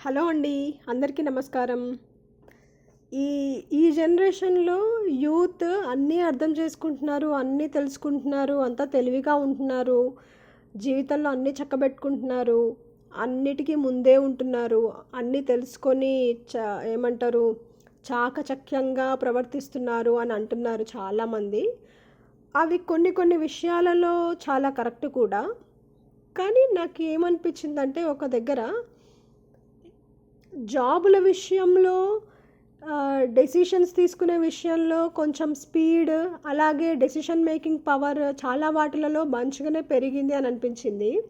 Hello అండి అందరికీ నమస్కారం. ఈ ఈ జనరేషన్లో యూత్ అన్నీ అర్థం చేసుకుంటున్నారు అన్నీ తెలుసుకుంటున్నారు అంతా తెలివిగా ఉంటున్నారు జీవితంలో అన్నీ చక్కబెట్టుకుంటున్నారు అన్నిటికీ ముందే ఉంటున్నారు అన్నీ తెలుసుకొని చ ఏమంటారు చాకచక్యంగా ప్రవర్తిస్తున్నారు అని అంటున్నారు చాలామంది. అవి కొన్ని కొన్ని విషయాలలో చాలా కరెక్ట్ కూడా. కానీ నాకు ఏమనిపించిందంటే ఒక దగ్గర జాబుల విషయంలో డెసిషన్స్ తీసుకునే విషయంలో కొంచెం స్పీడ్ అలాగే డెసిషన్ మేకింగ్ పవర్ చాలా వాటిలలో మంచిగానే పెరిగింది అని అనిపించింది.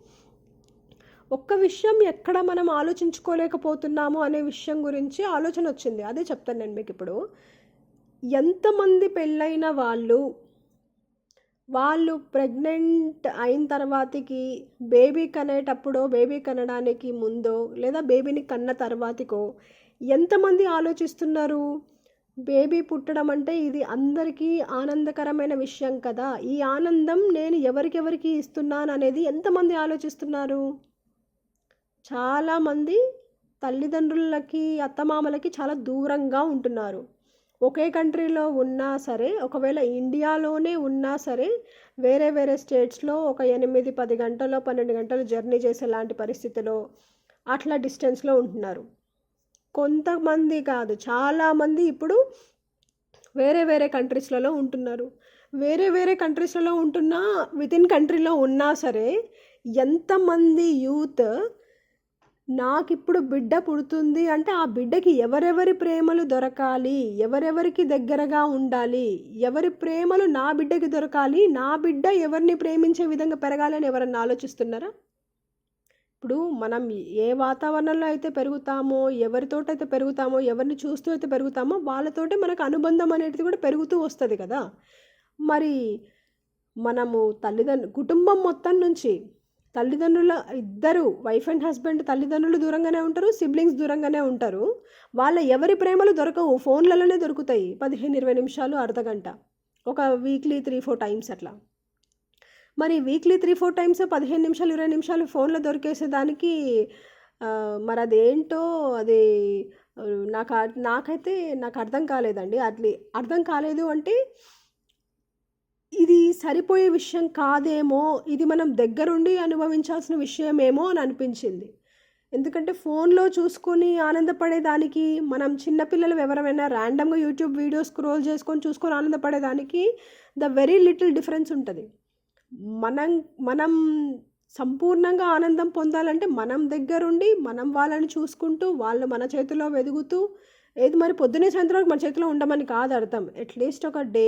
ఒక్క విషయం ఎక్కడ మనం ఆలోచించుకోలేకపోతున్నాము అనే విషయం గురించి ఆలోచన వచ్చింది. అదే చెప్తాను నేను మీకు ఇప్పుడు. ఎంతమంది పెళ్ళైన వాళ్ళు వాళ్ళు ప్రెగ్నెంట్ అయిన తర్వాతకి బేబీ కనేటప్పుడో బేబీ కనడానికి ముందో లేదా బేబీని కన్న తర్వాతికో ఎంతమంది ఆలోచిస్తున్నారు? బేబీ పుట్టడం అంటే ఇది అందరికీ ఆనందకరమైన విషయం కదా. ఈ ఆనందం నేను ఎవరికెవరికి ఇస్తున్నాను అనేది ఎంతమంది ఆలోచిస్తున్నారు? చాలామంది తల్లిదండ్రులకి అత్తమామలకి చాలా దూరంగా ఉంటున్నారు. ఒకే కంట్రీలో ఉన్నా సరే ఒకవేళ ఇండియాలోనే ఉన్నా సరే వేరే వేరే స్టేట్స్లో ఒక ఎనిమిది పది గంటల్లో పన్నెండు గంటలు జర్నీ చేసేలాంటి పరిస్థితిలో అట్లా డిస్టెన్స్లో ఉంటున్నారు. కొంతమంది కాదు చాలామంది ఇప్పుడు వేరే వేరే కంట్రీస్లలో ఉంటున్నారు. వేరే వేరే కంట్రీస్లలో ఉంటున్నా వితిన్ కంట్రీలో ఉన్నా సరే ఎంతమంది యూత్ నాకు ఇప్పుడు బిడ్డ పుడుతుంది అంటే ఆ బిడ్డకి ఎవరెవరి ప్రేమలు దొరకాలి? ఎవరెవరికి దగ్గరగా ఉండాలి? ఎవరి ప్రేమలు నా బిడ్డకి దొరకాలి? నా బిడ్డ ఎవరిని ప్రేమించే విధంగా పెరగాలని ఎవరన్నా ఆలోచిస్తున్నారా? ఇప్పుడు మనం ఏ వాతావరణంలో అయితే పెరుగుతామో ఎవరితోటైతే పెరుగుతామో ఎవరిని చూస్తూ అయితే పెరుగుతామో వాళ్ళతోటే మనకు అనుబంధం అనేది కూడా పెరుగుతూ వస్తుంది కదా. మరి మనము తల్లిదండ్రు కుటుంబం మొత్తం నుంచి తల్లిదండ్రుల ఇద్దరు వైఫ్ అండ్ హస్బెండ్ తల్లిదండ్రులు దూరంగానే ఉంటారు సిబ్లింగ్స్ దూరంగానే ఉంటారు. వాళ్ళ ఎవరి ప్రేమలు దొరకవు ఫోన్లలోనే దొరుకుతాయి. పదిహేను ఇరవై నిమిషాలు అర్ధగంట. ఒక వీక్లీ త్రీ ఫోర్ టైమ్స్ అట్లా. మరి వీక్లీ త్రీ ఫోర్ టైమ్స్ పదిహేను నిమిషాలు ఇరవై నిమిషాలు ఫోన్లో దొరికేసేదానికి మరి అదేంటో అది నాకు నాకైతే నాకు అర్థం కాలేదండి. అట్లీ అర్థం కాలేదు అంటే ఇది సరిపోయే విషయం కాదేమో ఇది మనం దగ్గరుండి అనుభవించాల్సిన విషయమేమో అని అనిపించింది. ఎందుకంటే ఫోన్లో చూసుకొని ఆనందపడేదానికి మనం చిన్నపిల్లలు ఎవరైనా ర్యాండమ్గా యూట్యూబ్ వీడియో స్క్రోల్ చేసుకొని చూసుకొని ఆనందపడేదానికి ద వెరీ లిటిల్ డిఫరెన్స్ ఉంటుంది. మనం మనం సంపూర్ణంగా ఆనందం పొందాలంటే మనం దగ్గరుండి మనం వాళ్ళని చూసుకుంటూ వాళ్ళు మన చేతిలో వెదుగుతూ ఏది మరి? పొద్దునే సాయంత్రం మన చేతిలో ఉండమని కాదు అర్థం. అట్లీస్ట్ ఒక డే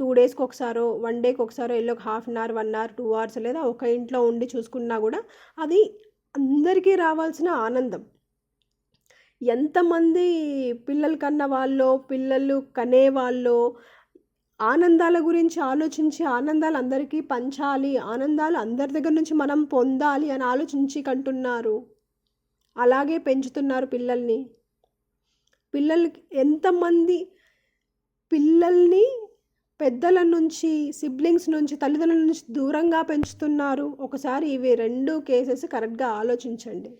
టూ డేస్కి ఒకసారో వన్ డేకి ఒకసారో వెళ్ళి ఒక half an hour one hour two hours లేదా ఒక ఇంట్లో ఉండి చూసుకున్నా కూడా అది అందరికీ రావాల్సిన ఆనందం. ఎంతమంది పిల్లలు కన్న వాళ్ళో పిల్లలు కనే వాళ్ళు ఆనందాల గురించి ఆలోచించి ఆనందాలు అందరికీ పంచాలి ఆనందాలు అందరి దగ్గర నుంచి మనం పొందాలి అని ఆలోచించి కంటున్నారు. అలాగే పెంచుతున్నారు పిల్లల్ని. పిల్లలకి ఎంతమంది పిల్లల్ని పెద్దల నుంచి సిబ్లింగ్స్ నుంచి తల్లిదండ్రుల నుంచి దూరంగా పెంచుతున్నారు? ఒకసారి ఇవి రెండు కేసెస్ కరెక్ట్గా ఆలోచించండి.